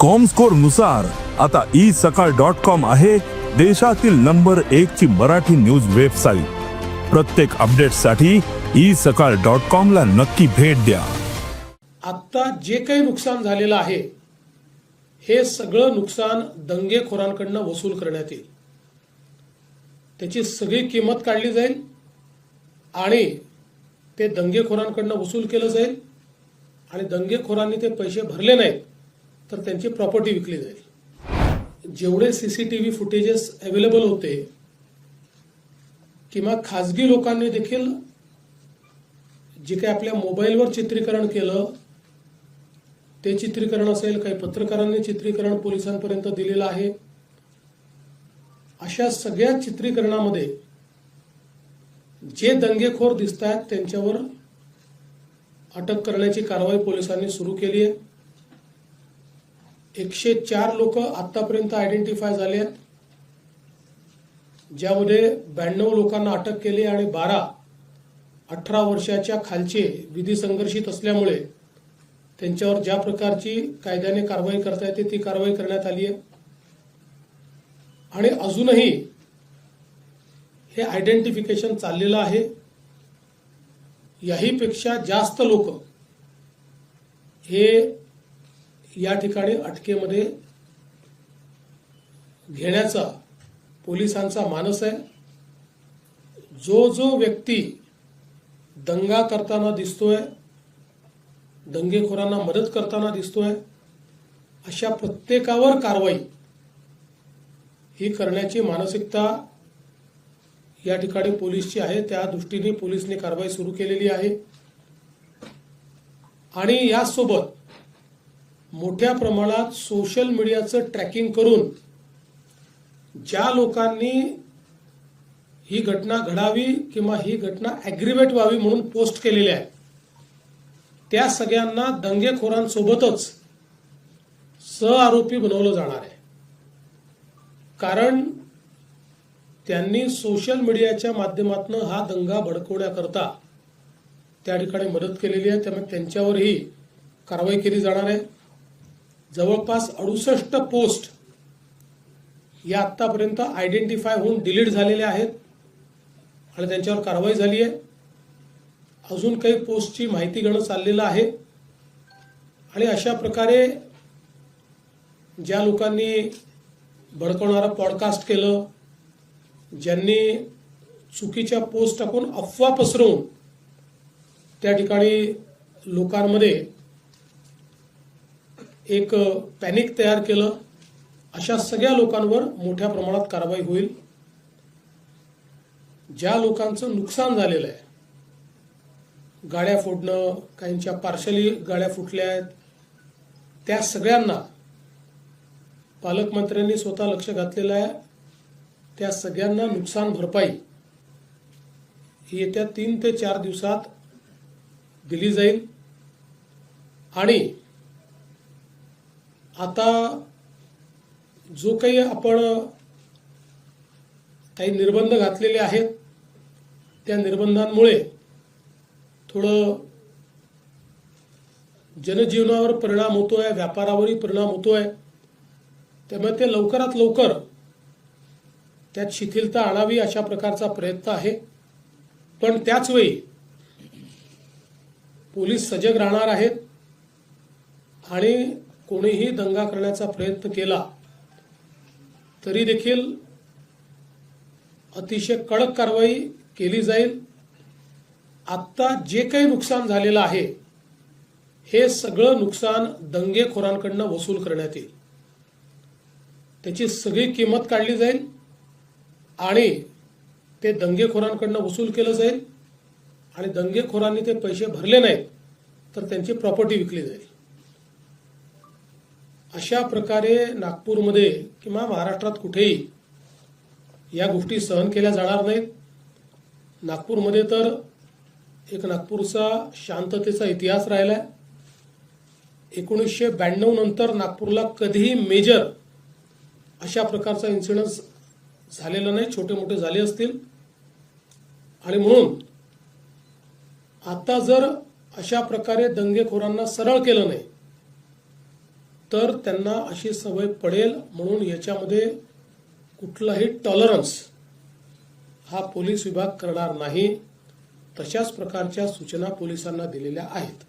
कॉमस्कोरनुसार आता ई सकाळ dot com आहे देशातील नंबर एक ची मराठी न्यूज वेबसाईट प्रत्येक अपडेटसाठी ई सकाळ डॉट कॉम ला नक्की भेट द्या. आत्ता जे काही नुकसान झालेलं आहे हे सगळं नुकसान दंगेखोरांकडनं वसूल करण्यात येईल. त्याची सगळी किंमत काढली जाईल आणि ते दंगेखोरांकडनं वसूल केलं जाईल आणि दंगेखोरांनी ते पैसे भरले नाहीत. तर त्यांची प्रॉपर्टी विकली जाईल. जेवढे C C T V footages available होते किंवा खाजगी लोकांनी देखील जे काही आपल्या मोबाईलवर चित्रीकरण केलं ते चित्रीकरण असेल काही पत्रकारांनी चित्रीकरण पोलिसांपर्यंत दिलेलं आहे. अशा सगळ्या चित्रीकरणामध्ये जे दंगेखोर दिसत आहेत त्यांच्यावर अटक करण्याची कारवाई पोलिसांनी सुरू केली आहे. एकशे चार लोक आतापर्यंत आयडेंटिफाय झाले आहेत. ज्यामध्ये ब्याण्णव लोकांना अटक केली आणि बारा अठरा वर्षाच्या खालचे विधी संघर्षित असल्यामुळे त्यांच्यावर ज्या प्रकारची कायद्याने कारवाई करता येते ती कारवाई करण्यात आली आहे. आणि अजूनही हे आयडेंटिफिकेशन चाललेलं आहे. याहीपेक्षा जास्त लोक हे या ठिकाणी अटकेमध्ये घेण्याचा पोलिसांचा मानस आहे. जो जो व्यक्ती दंगा करताना दिसतोय दंगेखोरांना मदत करताना दिसतोय अशा प्रत्येकावर कारवाई ही करण्याची मानसिकता या ठिकाणी पोलीसची आहे. त्या दृष्टीने पोलिसने कारवाई सुरू केलेली आहे. आणि यासोबत मोठ्या प्रमाणात सोशल मीडियाचं ट्रॅकिंग करून ज्या लोकांनी ही घटना घडावी किंवा ही घटना ॲग्रिवेट व्हावी म्हणून पोस्ट केलेली आहे त्या सगळ्यांना दंगेखोरांसोबतच सहआरोपी बनवलं जाणार आहे. कारण त्यांनी सोशल मीडियाच्या माध्यमातून हा दंगा भडकवण्याकरता त्या ठिकाणी मदत केलेली आहे त्यामुळे त्यांच्यावरही कारवाई केली जाणार आहे. जवळपास अडुसष्ट पोस्ट या आत्तापर्यंत आयडेंटिफाय होऊन डिलीट झालेल्या आहेत आणि त्यांच्यावर कारवाई झाली आहे. अजून काही पोस्टची माहिती घेणं चाललेलं आहे. आणि अशा प्रकारे ज्या लोकांनी भडकवणारं पॉडकास्ट केलं ज्यांनी चुकीच्या पोस्ट टाकून अफवा पसरवून त्या ठिकाणी लोकांमध्ये एक पॅनिक तयार केलं. अशा सगळ्या लोकांवर मोठ्या प्रमाणात कारवाई होईल. ज्या लोकांचं नुकसान झालेलं आहे गाड्या फोडणं काहींच्या पार्शली गाड्या फुटल्या आहेत त्या सगळ्यांना पालकमंत्र्यांनी स्वतः लक्ष घातलेलं आहे. त्या सगळ्यांना नुकसान भरपाई ही येत्या तीन ते चार दिवसात दिली जाईल. आणि आता जो काही आपण काही निर्बंध घातलेले आहेत त्या निर्बंधांमुळे थोडं जनजीवनावर परिणाम होतो आहे व्यापारावरही परिणाम होतो आहे त्यामुळे ते लवकरात लवकर त्यात शिथिलता आणावी अशा प्रकारचा प्रयत्न आहे. पण त्याचवेळी पोलीस सजग राहणार आहेत आणि कोणीही दंगा करण्याचा प्रयत्न केला तरी देखील अतिशय कडक कारवाई केली जाईल. आत्ता जे काही नुकसान झालेलं आहे हे सगळं नुकसान दंगेखोरांकडनं वसूल करण्यात येईल. त्याची सगळी किंमत काढली जाईल आणि ते दंगेखोरांकडनं वसूल केलं जाईल. आणि दंगेखोरांनी ते पैसे भरले नाहीत तर त्यांची प्रॉपर्टी विकली जाईल. अशा प्रकारे नागपूरमध्ये किंवा महाराष्ट्रात कुठेही या गोष्टी सहन केल्या जाणार नाहीत. नागपूरमध्ये तर एक नागपूरचा शांततेचा इतिहास राहिला आहे एकोणीसशे ब्याण्णव नंतर नागपूरला कधीही मेजर अशा प्रकारचा इन्सिडन्स झालेला नाही. छोटे मोठे झाले असतील. आणि म्हणून आता जर अशा प्रकारे दंगेखोरांना सरळ केलं नाही तर त्यांना अशी सवय पडेल म्हणून याच्यामध्ये कुठलाही टॉलरन्स हा पोलीस विभाग करणार नाही. तशाच प्रकारच्या सूचना पोलिसांना दिलेल्या आहेत.